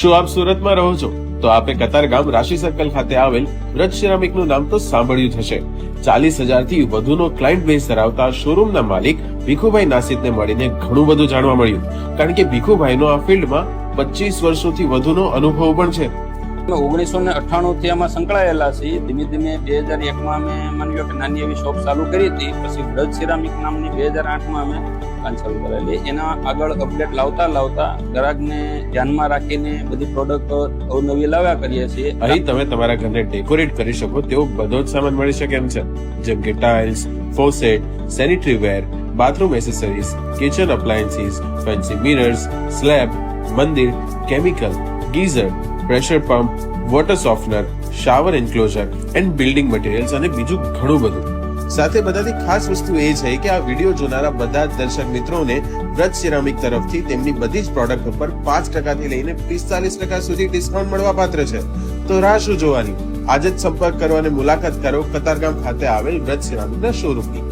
શું આપ સુરતમાં રહો છો? તો આપે કતારગામ રાશિ સર્કલ ખાતે આવેલ વ્રજ સિરામિકનું નામ તો સાંભળ્યું હશે. ચાલીસ હજારથી વધુનો ક્લાયન્ટ બેઝ ધરાવતા શોરૂમના માલિક ભીખુભાઈ નાસિદને મળીને ઘણું બધું જાણવા મળ્યું. કારણ કે ભીખુભાઈનો આ ફિલ્ડમાં પચીસ વર્ષોથી વધુનો અનુભવ પણ છે. ઓગણીસો ને અઠ્ઠાણું થી આમાં સંકળાયેલા છીએ. ધીમે ધીમે બે હજાર એકમાં અમે માની કે નાની એવી શોપ ચાલુ કરી હતી. પછી બ્રજ સિરામિક નામની બે હજાર આઠમાં અમે દુકાન ચાલુ કરેલી એના આગળ અપડેટ લાવતા લાવતા ગ્રાહકને ધ્યાનમાં રાખીને બધી પ્રોડક્ટ અવનવી લાવ્યા કરીએ છીએ. અહીં તમે તમારા ઘરને ડેકોરેટ કરી શકો. તેવો બધો જ સામાન મળી શકે એમ છે. જેમ કે tiles faucet sanitary ware bathroom accessories kitchen appliances fancy mirrors slab મંદિર chemical geyser pressure pump water softener shower enclosure and building materials અને બીજું ઘણું બધું. સાથે બધાથી ખાસ વસ્તુ એ છે કે આ વીડિયો જોનારા બધા દર્શક મિત્રોને વ્રત સિરામિક તરફથી તેમની બધી જ પ્રોડક્ટ ઉપર પાંચ ટકાથી લઈને પિસ્તાલીસ ટકા સુધી ડિસ્કાઉન્ટ મળવા પાત્ર છે. તો રાહ શું જોવાની? આજે જ સંપર્ક કરો અને મુલાકાત કરો કતારગામ ખાતે આવેલ વ્રત સિરામિકના શોરૂમની